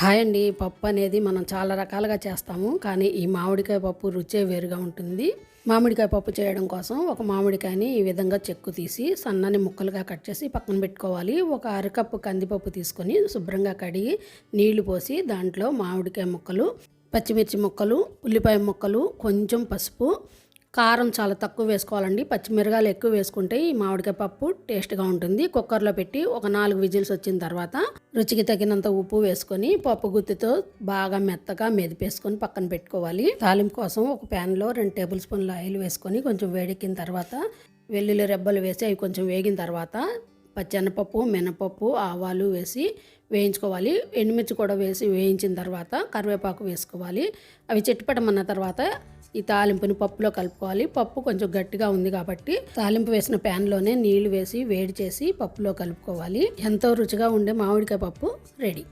Hi అండి. పప్పు అనేది మనం చాలా రకాలుగా చేస్తాము. కానీ ఈ మామిడికాయ పప్పు రుచే వేరుగా ఉంటుంది. మామిడికాయ పప్పు చేయడం కోసం ఒక మామిడికాయని ఈ విధంగా చెక్కు తీసి సన్నని ముక్కలుగా కట్ చేసి పక్కన పెట్టుకోవాలి. ఒక అరకప్పు కందిపప్పు తీసుకొని శుభ్రంగా కడిగి నీళ్ళు పోసి దాంట్లో మామిడికాయ ముక్కలు పచ్చిమిర్చి ముక్కలు ఉల్లిపాయ ముక్కలు కొంచెం పసుపు కారం చాలా తక్కువ వేసుకోవాలండి. పచ్చిమిరగాయలు ఎక్కువ వేసుకుంటే ఈ మామిడికాయ పప్పు టేస్ట్గా ఉంటుంది. కుక్కర్లో పెట్టి ఒక నాలుగు విజిల్స్ వచ్చిన తర్వాత రుచికి తగినంత ఉప్పు వేసుకొని పప్పు గుత్తితో బాగా మెత్తగా మెదిపేసుకొని పక్కన పెట్టుకోవాలి. తాలింపు కోసం ఒక ప్యాన్లో రెండు టేబుల్ స్పూన్ల ఆయిల్ వేసుకొని కొంచెం వేడెక్కిన తర్వాత వెల్లుల్లి రెబ్బలు వేసి అవి కొంచెం వేగిన తర్వాత పచ్చెనపప్పు మినపప్పు ఆవాలు వేసి వేయించుకోవాలి. ఎండుమిర్చి కూడా వేసి వేయించిన తర్వాత కరివేపాకు వేసుకోవాలి. అవి చెట్టుపట్టమన్న తర్వాత ఈ తాలింపుని పప్పులో కలుపుకోవాలి. పప్పు కొంచెం గట్టిగా ఉంది కాబట్టి తాలింపు వేసిన ప్యాన్లోనే నీళ్ళు వేసి వేడి చేసి పప్పులో కలుపుకోవాలి. ఎంతో రుచిగా ఉండే మామిడికాయ పప్పు రెడీ.